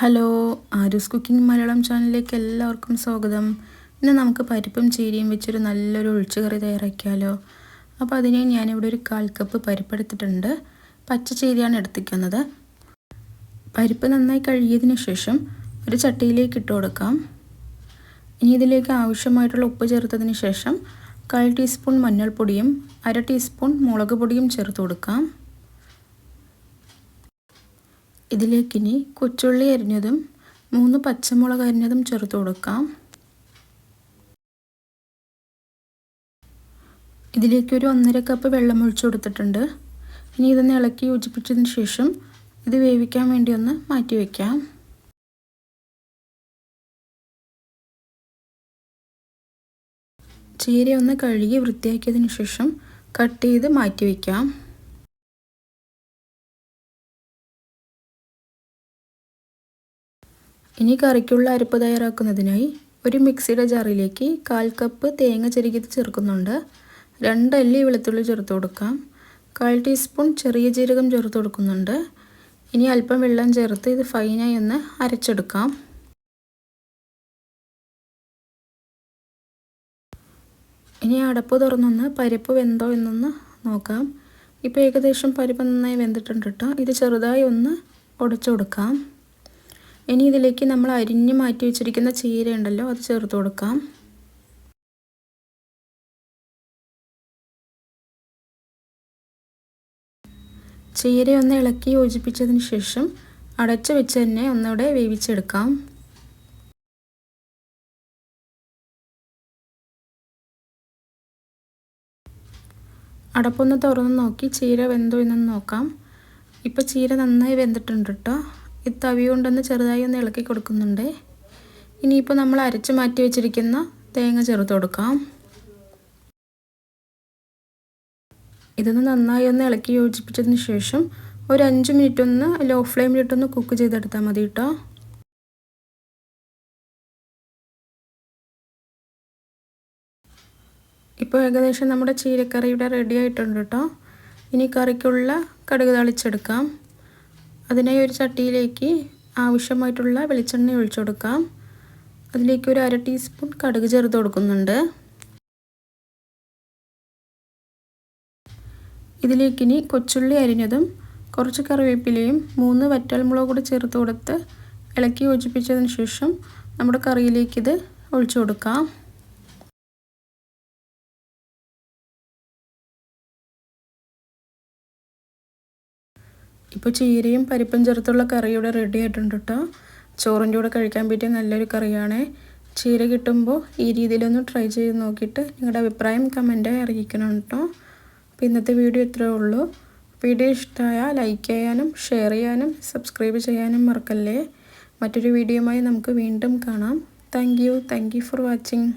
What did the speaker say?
Hello Aaru's cooking Malayalam ചാനലിലേക്ക് എല്ലാവർക്കും സ്വാഗതം. ഇന്ന് നമുക്ക് പരിപ്പും ചീരയും വെച്ചൊരു നല്ലൊരു ഒഴിച്ചുകറി തയ്യാറാക്കിയാലോ? അപ്പോൾ അതിന് ഞാനിവിടെ ഒരു കാൽ കപ്പ് പരിപ്പെടുത്തിട്ടുണ്ട് പച്ച ചീരയാണ് എടുത്തിരിക്കുന്നത്. പരിപ്പ് നന്നായി കഴുകിയതിന് ശേഷം ഒരു ചട്ടിയിലേക്ക് ഇട്ട് കൊടുക്കാം. ഇനി ഇതിലേക്ക് ആവശ്യമായിട്ടുള്ള ഉപ്പ് ചേർത്തതിന് ശേഷം കാൽ ടീസ്പൂൺ മഞ്ഞൾപ്പൊടിയും അര ടീസ്പൂൺ മുളക് പൊടിയും ചേർത്ത് കൊടുക്കാം. ഇതിലേക്കിനി കൊച്ചുള്ളി അരിഞ്ഞതും മൂന്ന് പച്ചമുളക് അരിഞ്ഞതും ചേർത്ത് കൊടുക്കാം. ഇതിലേക്ക് ഒരു ഒന്നര കപ്പ് വെള്ളം ഒഴിച്ചു കൊടുത്തിട്ടുണ്ട്. ഇനി ഇതൊന്ന് ഇളക്കി യോജിപ്പിച്ചതിന് ശേഷം ഇത് വേവിക്കാൻ വേണ്ടി ഒന്ന് മാറ്റി വയ്ക്കാം ചീര ഒന്ന് കഴുകി വൃത്തിയാക്കിയതിന് ശേഷം കട്ട് ചെയ്ത് മാറ്റി വയ്ക്കാം ഇനി കറിക്കുള്ള അരപ്പ് തയ്യാറാക്കുന്നതിനായി ഒരു മിക്സിയുടെ ജാറിലേക്ക് കാൽ കപ്പ് തേങ്ങ ചെരുകിയത് ചേർക്കുന്നുണ്ട്. രണ്ട് അല്ലി വെളുത്തുള്ളി ചേർത്ത് കൊടുക്കാം. കാൽ ടീസ്പൂൺ ചെറിയ ജീരകം ചേർത്ത് കൊടുക്കുന്നുണ്ട്. ഇനി അല്പം വെള്ളം ചേർത്ത് ഇത് ഫൈനായി ഒന്ന് അരച്ചെടുക്കാം. ഇനി അടപ്പ് തുറന്നൊന്ന് പരിപ്പ് വെന്തോ എന്നൊന്ന് നോക്കാം. ഇപ്പോൾ ഏകദേശം പരിപ്പ് നന്നായി വെന്തിട്ടുണ്ട് കേട്ടോ ഇത് ചെറുതായി ഒന്ന് ഉടച്ചു കൊടുക്കാം. ഇനി ഇതിലേക്ക് നമ്മൾ അരിഞ്ഞ് മാറ്റി വെച്ചിരിക്കുന്ന ചീര ഉണ്ടല്ലോ അത് ചേർത്ത് കൊടുക്കാം. ചീര ഒന്ന് ഇളക്കി യോജിപ്പിച്ചതിന് ശേഷം അടച്ചു വെച്ച് തന്നെ ഒന്നുകൂടെ വേവിച്ചെടുക്കാം. അടപ്പൊന്ന് തുറന്ന് നോക്കി ചീര വെന്തോ എന്നൊന്ന് നോക്കാം. ഇപ്പോൾ ചീര നന്നായി വെന്തിട്ടുണ്ട് കേട്ടോ ഈ തവി കൊണ്ടൊന്ന് ചെറുതായി ഒന്ന് ഇളക്കി കൊടുക്കുന്നുണ്ട്. ഇനിയിപ്പോൾ നമ്മൾ അരച്ച് മാറ്റി വെച്ചിരിക്കുന്ന തേങ്ങ ചേർത്ത് കൊടുക്കാം. ഇതൊന്ന് നന്നായി ഒന്ന് ഇളക്കി യോജിപ്പിച്ചതിന് ശേഷം ഒരു അഞ്ച് മിനിറ്റ് ഒന്ന് ലോ ഫ്ലെയിമിലിട്ടൊന്ന് കുക്ക് ചെയ്തെടുത്താൽ മതി കേട്ടോ ഇപ്പോൾ ഏകദേശം നമ്മുടെ ചീരക്കറി ഇവിടെ റെഡി ആയിട്ടുണ്ട് കേട്ടോ ഇനി കറിക്കുള്ള കടുക് തളിച്ചെടുക്കാം. അതിനായി ഒരു ചട്ടിയിലേക്ക് ആവശ്യമായിട്ടുള്ള വെളിച്ചെണ്ണ ഒഴിച്ചു കൊടുക്കാം. അതിലേക്ക് ഒരു അര ടീസ്പൂൺ കടുക് ചേർത്ത് കൊടുക്കുന്നുണ്ട്. ഇതിലേക്കിനി കൊച്ചുള്ളി അരിഞ്ഞതും കുറച്ച് കറിവേപ്പിലയും മൂന്ന് വറ്റൽമുളക് കൂടി ചേർത്ത് കൊടുത്ത് ഇളക്കി യോജിപ്പിച്ചതിന് ശേഷം നമ്മുടെ കറിയിലേക്കിത് ഒഴിച്ചു കൊടുക്കാം. ഇപ്പോൾ ചീരയും പരിപ്പും ചേർത്തുള്ള കറി ഇവിടെ റെഡി ആയിട്ടുണ്ട് കേട്ടോ ചോറിന്റെ കൂടെ കഴിക്കാൻ പറ്റിയ നല്ലൊരു കറിയാണ്. ചീര കിട്ടുമ്പോൾ ഈ രീതിയിലൊന്ന് ട്രൈ ചെയ്ത് നോക്കിയിട്ട് നിങ്ങളുടെ അഭിപ്രായം കമന്റായി അറിയിക്കണം കേട്ടോ അപ്പോൾ ഇന്നത്തെ വീഡിയോ ഇത്രയേ ഉള്ളൂ. വീഡിയോ ഇഷ്ടമായാൽ ലൈക്ക് ചെയ്യാനും ഷെയർ ചെയ്യാനും സബ്സ്ക്രൈബ് ചെയ്യാനും മറക്കല്ലേ. മറ്റൊരു വീഡിയോയുമായി നമുക്ക് വീണ്ടും കാണാം. Thank you thank you for watching